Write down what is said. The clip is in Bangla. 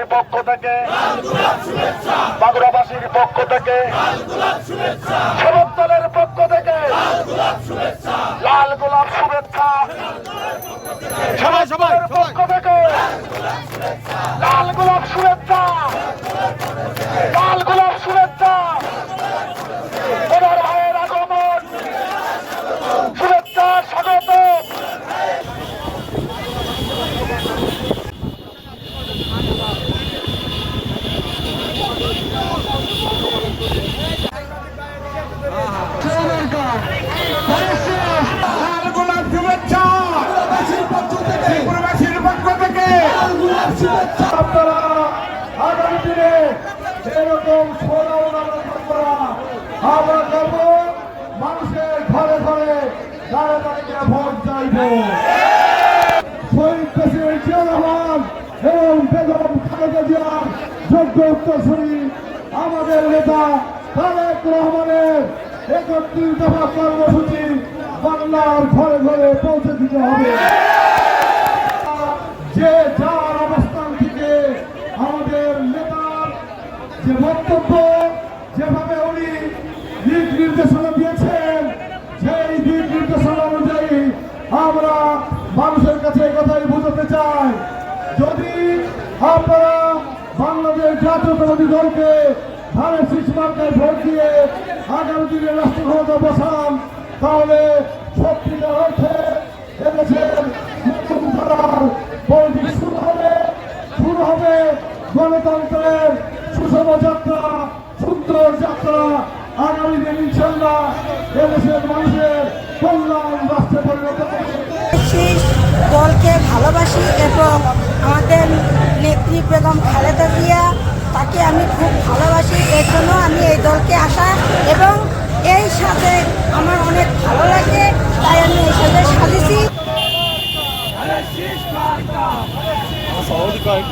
বাগুড়াবাসীর পক্ষ থেকে বাগুড়াবাসীর পক্ষ থেকে সবক দলের পক্ষ থেকে লাল গোলাপ শুভেচ্ছা। সবাই সবাই পক্ষ থেকে লাল গোলাপ শুভেচ্ছা লাল গোলাপ শুভেচ্ছা ওনার ভাইয়ের আগমন শুভেচ্ছা স্বাগত লাল গোলাপ শুভেচ্ছা ত্রিপুরাবাসীর পক্ষ থেকে আপনারা আগামী দিনে এরকম আমরা করব, মানুষের ঘরে ঘরে দাঁড়ে দাঁড়িয়ে ভোট চাইব। শহীদ প্রেসিডেন্ট জিয়া রহমান এবং বেগম খালেদা জিয়ার যোগ্য উত্তরসূরি আমাদের নেতা তারেক রহমানের একত্রিশ দফা কর্মসূচি বাংলার ঘরে ঘরে পৌঁছে দিতে হবে। যে যার অবস্থান থেকে আমাদের নেতার যে বক্তব্য যেভাবে উনি দিক নির্দেশনা দিয়েছেন জাতীয়তাবাদী দলকে ধানের শীষ মার্কায় ভোট দিয়ে আগামী দিনে রাষ্ট্র ক্ষমতা বসান, তাহলে সত্যিকার অর্থে হবে। হবে গণতন্ত্রের সুষম যাত্রা, সুন্দর যাত্রা। আগামী দিন ইনশাল্লাহ এদেশের মানুষের কল্যাণ রাষ্ট্রে পরিণত দলকে ভালোবাসি এবং আমাদের নেত্রী বেগম খালেদা জিয়া তাকে আমি খুব ভালোবাসি এর জন্য আমি এই দলকে আসা এবং এই সাথে আমার অনেক ভালো লাগে তাই আমি এই সাথে সাজেছি সহজ কয়েক